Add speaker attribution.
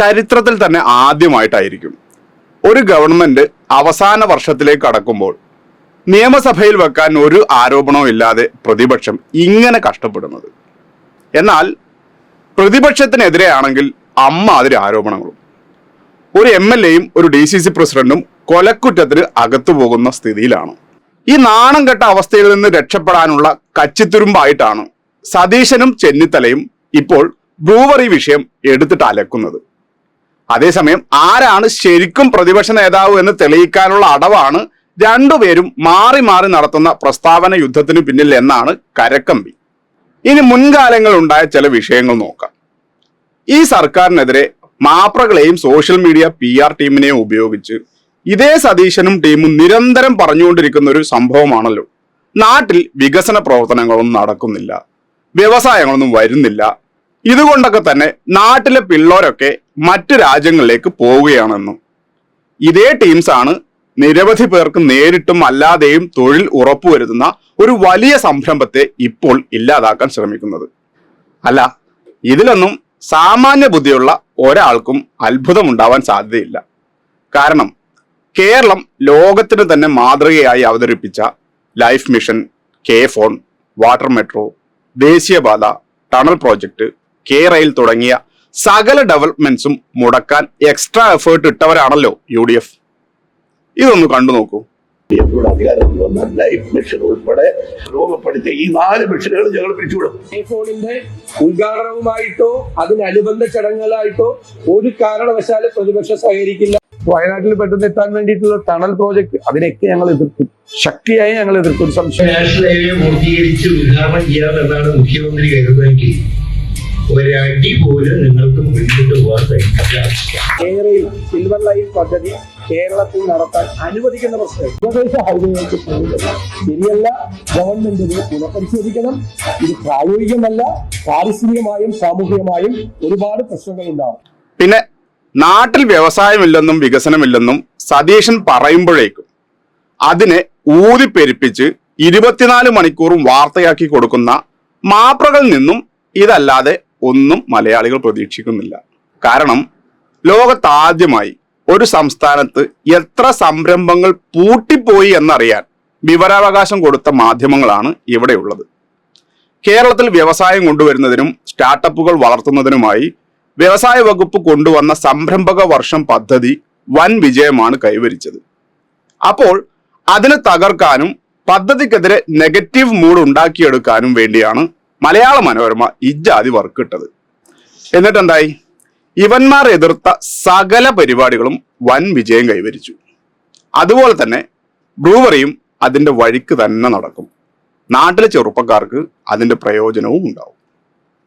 Speaker 1: ചരിത്രത്തിൽ തന്നെ ആദ്യമായിട്ടായിരിക്കും. ഒരു ഗവൺമെന്റ് അവസാന വർഷത്തിലേക്ക് കടക്കുമ്പോൾ നിയമസഭയിൽ വെക്കാൻ ഒരു ആരോപണവും ഇല്ലാതെ പ്രതിപക്ഷം ഇങ്ങനെ കഷ്ടപ്പെടുന്നത്. എന്നാൽ പ്രതിപക്ഷത്തിനെതിരെയാണെങ്കിൽ അമ്മാതിരി ആരോപണങ്ങളും. ഒരു എം എൽ എയും ഒരു ഡി സി സി പ്രസിഡന്റും കൊലക്കുറ്റത്തിന് അകത്തു പോകുന്ന സ്ഥിതിയിലാണ്. ഈ നാണം കെട്ട അവസ്ഥയിൽ നിന്ന് രക്ഷപ്പെടാനുള്ള കച്ചിത്തുരുമ്പായിട്ടാണ് സതീശനും ചെന്നിത്തലയും ഇപ്പോൾ ബ്രൂവറി വിഷയം എടുത്തിട്ട് അലക്കുന്നത്. അതേസമയം ആരാണ് ശരിക്കും പ്രതിപക്ഷ നേതാവ് എന്ന് തെളിയിക്കാനുള്ള അടവാണ് രണ്ടുപേരും മാറി മാറി നടത്തുന്ന പ്രസ്താവന യുദ്ധത്തിന് പിന്നിൽ എന്നാണ് കരക്കമ്പി. ഇനി മുൻകാലങ്ങളിൽ ഉണ്ടായ ചില വിഷയങ്ങൾ നോക്കാം. ഈ സർക്കാരിനെതിരെ മാപ്രകളെയും സോഷ്യൽ മീഡിയ പി ആർ ടീമിനെയും ഉപയോഗിച്ച് ഇതേ സതീശനും ടീമും നിരന്തരം പറഞ്ഞുകൊണ്ടിരിക്കുന്ന ഒരു സംഭവമാണല്ലോ. നാട്ടിൽ വികസന പ്രവർത്തനങ്ങളൊന്നും നടക്കുന്നില്ല. വ്യവസായങ്ങളൊന്നും വരുന്നില്ല. ഇതുകൊണ്ടൊക്കെ തന്നെ നാട്ടിലെ പിള്ളേരൊക്കെ മറ്റു രാജ്യങ്ങളിലേക്ക് പോവുകയാണെന്നും ഇതേ ടീംസാണ് നിരവധി പേർക്ക് നേരിട്ടും അല്ലാതെയും തൊഴിൽ ഉറപ്പുവരുത്തുന്ന ഒരു വലിയ സംരംഭത്തെ ഇപ്പോൾ ഇല്ലാതാക്കാൻ ശ്രമിക്കുന്നത്. അല്ല ഇതിലൊന്നും സാമാന്യ ബുദ്ധിയുള്ള ഒരാൾക്കും അത്ഭുതമുണ്ടാവാൻ സാധ്യതയില്ല. കാരണം കേരളം ലോകത്തിന് തന്നെ മാതൃകയായി അവതരിപ്പിച്ച life mission K phone water metro ദേശീയപാത ടണൽ പ്രോജക്റ്റ് കെ റെയിൽ തുടങ്ങിയ സകല ഡെവലപ്മെന്റ്സും മുടക്കാൻ എക്സ്ട്രാ എഫേർട്ട് ഇട്ടവരാണല്ലോ യു ഡി എഫ് ഇതൊന്ന് കണ്ടു നോക്കൂ.
Speaker 2: ഇവിടെ അധികാരത്തിൽ വന്ന ലൈഫ് മിഷൻ ഉൾപ്പെടെ രൂപപ്പെടുത്തിയ ഈ നാല് മിഷനുകൾ ഞങ്ങൾ പിരിച്ചുവിടും
Speaker 3: ഐഫോണിന്റെ ഉദ്ഘാടനവുമായിട്ടോ അതിനനുബന്ധ ചടങ്ങുകളായിട്ടോ ഒരു കാരണവശാലും പ്രതിപക്ഷം സഹകരിക്കില്ല. വയനാട്ടിൽ പെട്ടെന്ന് എത്താൻ വേണ്ടിയിട്ടുള്ള ടണൽ പ്രോജക്ട് അതിനൊക്കെ ഞങ്ങൾ എതിർക്കും ശക്തിയായി ഞങ്ങൾ എതിർക്കും സംശയം.
Speaker 4: നാഷണൽ ഹൈവേ പൂർത്തീകരിച്ച് ഉദ്ഘാടനം ചെയ്യാമെന്നാണ് മുഖ്യമന്ത്രി കരുതുമെങ്കിൽ ഒരടി പോലും നിങ്ങൾക്ക് മുന്നോട്ട് പോകാൻ കഴിയില്ല.
Speaker 3: സിൽവർ ലൈൻ പദ്ധതി കേരളത്തിൽ നടത്താൻ അനുവദിക്കുന്ന പ്രശ്നം. ഉപദേശ ഹൈവേകൾക്ക് പോകുന്നത് ശരിയല്ല. ഗവൺമെന്റിന് പുനഃപരിശോധിക്കണം. ഇത് പ്രായോഗികമല്ല പാരിസ്ഥിതികമായും സാമൂഹികമായും ഒരുപാട് പ്രശ്നങ്ങൾ ഉണ്ടാവും.
Speaker 1: പിന്നെ നാട്ടിൽ വ്യവസായമില്ലെന്നും വികസനമില്ലെന്നും സതീശൻ പറയുമ്പോഴേക്കും അതിനെ ഊതിപ്പെരുപ്പിച്ച് ഇരുപത്തിനാല് മണിക്കൂറും വാർത്തയാക്കി കൊടുക്കുന്ന മാപ്രകളിൽ നിന്നും ഇതല്ലാതെ ഒന്നും മലയാളികൾ പ്രതീക്ഷിക്കുന്നില്ല. കാരണം ലോകത്താദ്യമായി ഒരു സംസ്ഥാനത്ത് എത്ര സംരംഭങ്ങൾ പൂട്ടിപ്പോയി എന്നറിയാൻ വിവരാവകാശം കൊടുത്ത മാധ്യമങ്ങളാണ് ഇവിടെയുള്ളത്. കേരളത്തിൽ വ്യവസായം കൊണ്ടുവരുന്നതിനും സ്റ്റാർട്ടപ്പുകൾ വളർത്തുന്നതിനുമായി വ്യവസായ വകുപ്പ് കൊണ്ടുവന്ന സംരംഭക വർഷം പദ്ധതി വൻ വിജയമാണ് കൈവരിച്ചത്. അപ്പോൾ അതിനെ തകർക്കാനും പദ്ധതിക്കെതിരെ നെഗറ്റീവ് മൂഡ് ഉണ്ടാക്കിയെടുക്കാനും വേണ്ടിയാണ് മലയാള മനോരമ ഇജാതി വർക്കിട്ടത്. എന്നിട്ടെന്തായി? ഇവന്മാർ എതിർത്ത സകല പരിപാടികളും വൻ വിജയം കൈവരിച്ചു. അതുപോലെ തന്നെ ബ്രൂവറിയും അതിന്റെ വഴിക്ക് തന്നെ നടക്കും. നാട്ടിലെ ചെറുപ്പക്കാർക്ക് അതിന്റെ പ്രയോജനവും ഉണ്ടാവും.